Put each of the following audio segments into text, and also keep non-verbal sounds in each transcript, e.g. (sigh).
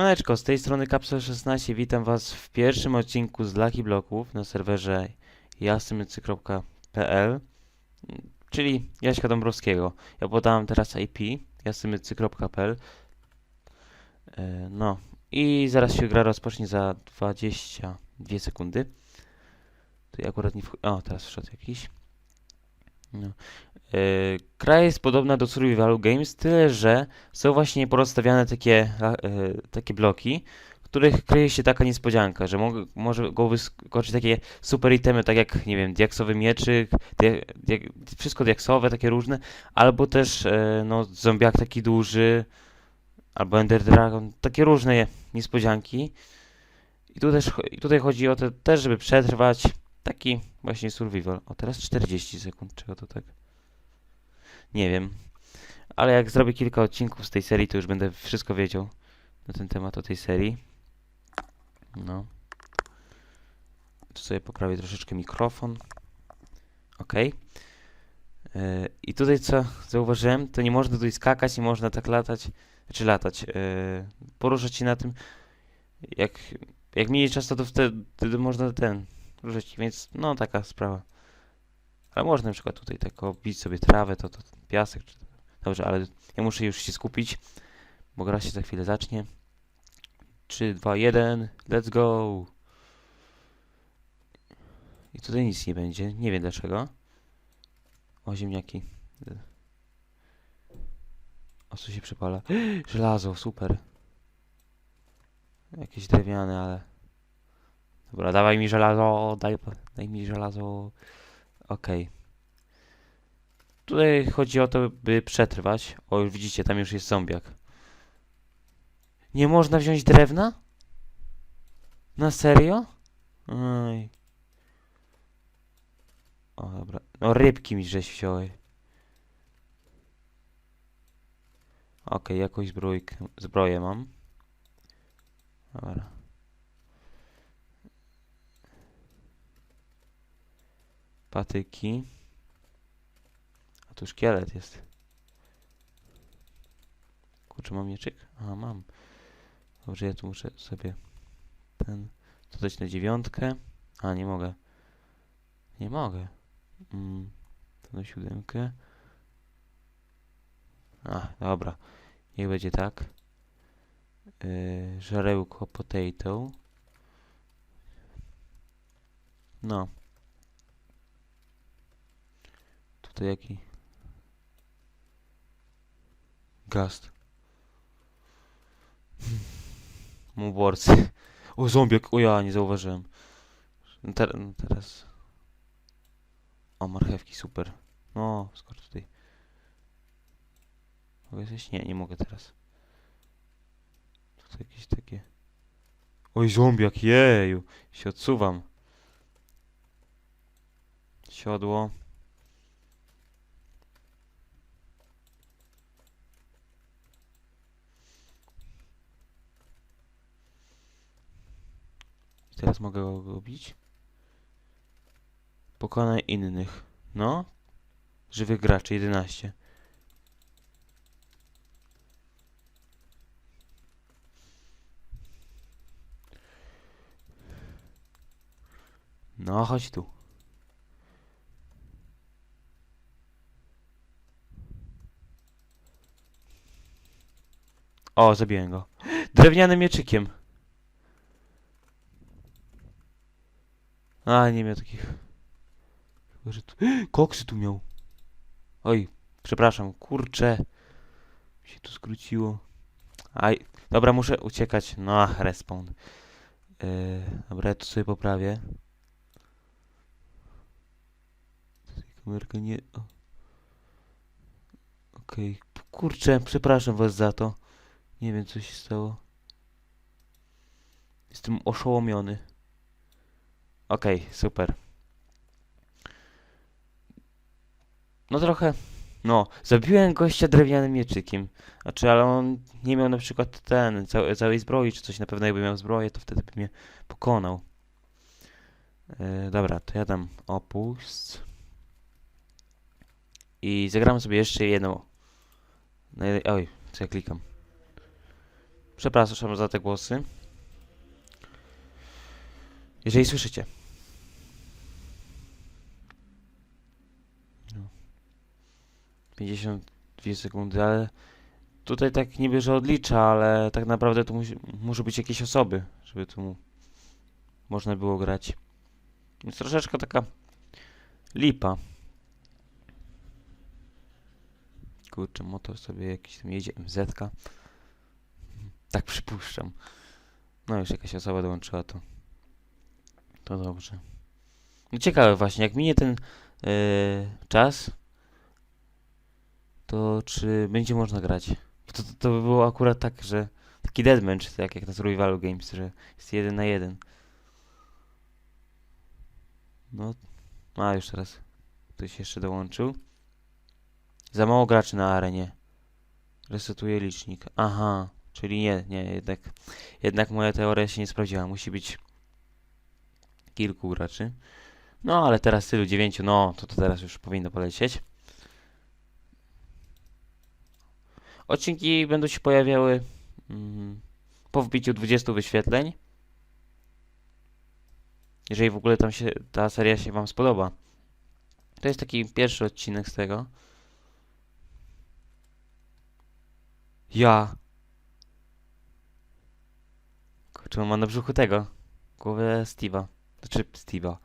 Siemaneczko, z tej strony Kapsel16 witam was w pierwszym odcinku z Lucky Bloków na serwerze jasymycy.pl czyli Jaśka Dąbrowskiego. Ja podałem teraz IP jasymycy.pl E, No i zaraz się gra rozpocznie za 22 sekundy. Tu akurat nie wchodzi. O, teraz wszedł jakiś. No. E, Gra jest podobna do Survival Games, tyle że są właśnie porozstawiane takie, e, takie bloki, w których kryje się taka niespodzianka, że mo może go wyskoczyć takie super itemy, tak jak, nie wiem, diaksowy mieczyk, dia dia wszystko diaksowe, takie różne, albo też, e, no, zombiak taki duży, albo Ender Dragon, takie różne niespodzianki. I tu też, tutaj chodzi o to też, żeby przetrwać taki właśnie survival. O, teraz 40 sekund, czego to tak? Nie wiem. Ale jak zrobię kilka odcinków z tej serii, to już będę wszystko wiedział na ten temat o tej serii. No. Tu sobie poprawię troszeczkę mikrofon. Ok. I tutaj co zauważyłem, to nie można tutaj skakać, nie można tak latać, znaczy latać, yy, poruszać się na tym. Jak, jak minie czas, to, to wtedy, wtedy można ten ruszać, więc no taka sprawa. Ale można na przykład tutaj tak obić sobie trawę, to, to piasek, czy Dobrze, ale ja muszę już się skupić, bo gra się za chwilę zacznie. 3, 2, 1, let's go! I tutaj nic nie będzie, nie wiem dlaczego. O, ziemniaki. O, co się przepala? (gasps) Żelazo, super. Jakieś drewniane, ale... Dobra, dawaj mi żelazo, daj, daj mi żelazo. Okej. Tutaj chodzi o to, by przetrwać. O, widzicie, tam już jest zombiak. Nie można wziąć drewna? Na serio? Oj. O, dobra. No, rybki mi żeś wziąłeś. Okej, jakąś zbrójkę, zbroję mam. Dobra. Patyki. A tu szkielet jest. Kurczę, mam mieczyk? Aha, mam. Dobrze, ja tu muszę sobie ten... To dać na dziewiątkę. A, nie mogę. Nie mogę. Mm, to na siódemkę. A, dobra. Niech będzie tak. Yy, żarełko potato. No. Tutaj jaki? Gast. Muborcy. O, zombiak. O ja, nie zauważyłem. No Ter no teraz. O, marchewki, super. No, skoro tutaj. Mogę zjeść? Nie, nie mogę teraz. Tutaj jakieś takie... Oj, zombiak, jeju. Się odsuwam. Siodło. Teraz mogę go go bić. Pokonaj innych. No. Żywych graczy, 11. No, chodź tu. O, zabiłem go. (gasps) Drewnianym mieczykiem. A, nie miał takich. Że tu... (gasps) Koksy tu miał. Oj, przepraszam, kurczę. Mi się tu skróciło. Aj, dobra, muszę uciekać. No, ach, respawn. Yy, dobra, ja tu sobie poprawię. Kamerka nie... Okej, kurczę, przepraszam was za to. Nie wiem, co się stało. Jestem oszołomiony. Okej, super. No trochę. No, zabiłem gościa drewnianym mieczykiem. Znaczy, ale on nie miał na przykład ten, cał, całej zbroi czy coś. Na pewno jakby miał zbroję, to wtedy by mnie pokonał. E, dobra, to ja dam opust. I zagramy sobie jeszcze jedną. Oj, co ja klikam? Przepraszam za te głosy. Jeżeli słyszycie. 52 sekundy, ale tutaj tak niby, że odlicza, ale tak naprawdę tu musi, muszą być jakieś osoby, żeby tu można było grać. Więc troszeczkę taka lipa. Kurczę, motor sobie jakiś tam jedzie, MZ-ka. Tak przypuszczam. No już jakaś osoba dołączyła, to to dobrze. No ciekawe właśnie, jak minie ten yy, czas, to czy będzie można grać? To, to, to by było akurat tak, że taki deathmatch, tak jak na Survival Games, że jest jeden na jeden. No, a już teraz ktoś jeszcze dołączył. Za mało graczy na arenie. Resetuje licznik. Aha, czyli nie, nie, jednak, jednak moja teoria się nie sprawdziła. Musi być kilku graczy. No, ale teraz tylu dziewięciu, no, to, to teraz już powinno polecieć. Odcinki będą się pojawiały mm, po wbiciu 20 wyświetleń. Jeżeli w ogóle tam się ta seria się Wam spodoba. To jest taki pierwszy odcinek z tego. Ja. Kurczę, ma na brzuchu tego. Głowę Steve'a. Znaczy Steve'a.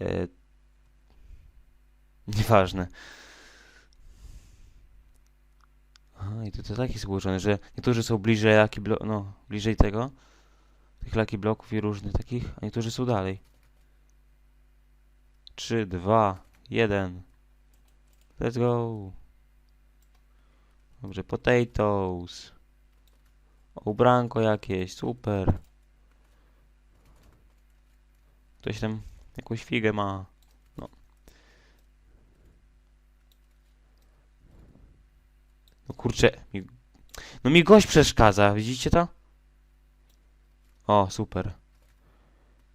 E... Nieważne. Aha, i to, to tak jest że niektórzy są bliżej laki no, bliżej tego. Tych laki bloków i różnych takich, a niektórzy są dalej. 3, 2, 1. Let's go. Dobrze, potatoes. Ubranko jakieś, super. Ktoś tam jakąś figę ma. No kurczę. No mi gość przeszkadza, widzicie to? O, super.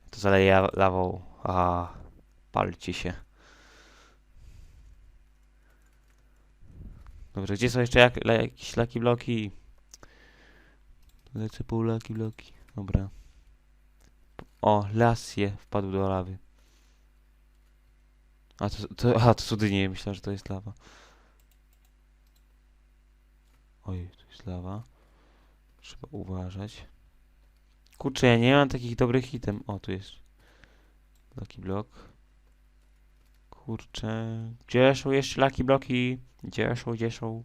To zaleje lawą. A, palcie się. Dobrze, gdzie są jeszcze jak, le, jakieś laki bloki? Lecę pół laki bloki. Dobra. O, Lasie wpadł do lawy. A to, to, a, to cudynie, myślałem, że to jest lawa. Oj, tu jest lawa. Trzeba uważać. Kurczę, ja nie mam takich dobrych item. O, tu jest. Lucky block. Kurczę. Gdzie są jeszcze lucky bloki? Gdzie są, gdzie są?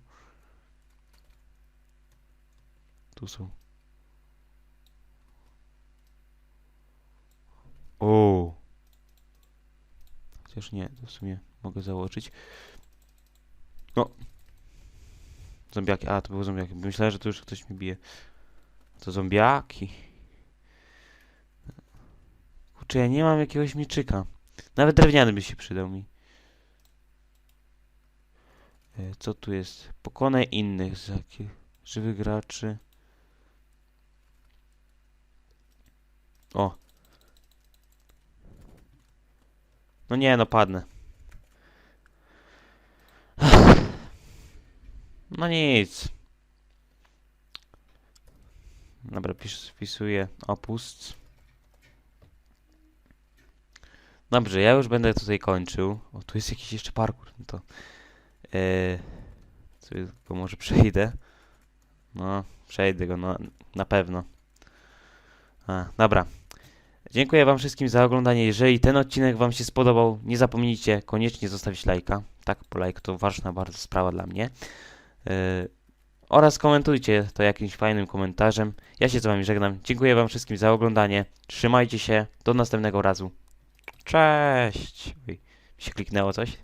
Tu są. O. Chociaż nie, to w sumie mogę założyć. No. Zombiaki. A, to były zombiaki. Myślałem, że to już ktoś mi bije. To zombiaki. Kurczę, ja nie mam jakiegoś mieczyka. Nawet drewniany by się przydał mi. E, Co tu jest? Pokonaj innych z żywych graczy. O. No nie, no padnę. No nic. Dobra, pisz, wpisuję opust. Dobrze, ja już będę tutaj kończył. O, tu jest jakiś jeszcze parkour. No to. Yy, co, go może przejdę. No, przejdę go, no, na pewno. A, dobra. Dziękuję Wam wszystkim za oglądanie. Jeżeli ten odcinek Wam się spodobał, nie zapomnijcie koniecznie zostawić lajka. Tak, po like to ważna bardzo sprawa dla mnie. Yy, oraz komentujcie to jakimś fajnym komentarzem. Ja się z Wami żegnam. Dziękuję Wam wszystkim za oglądanie. Trzymajcie się. Do następnego razu. Cześć! Mi się kliknęło coś.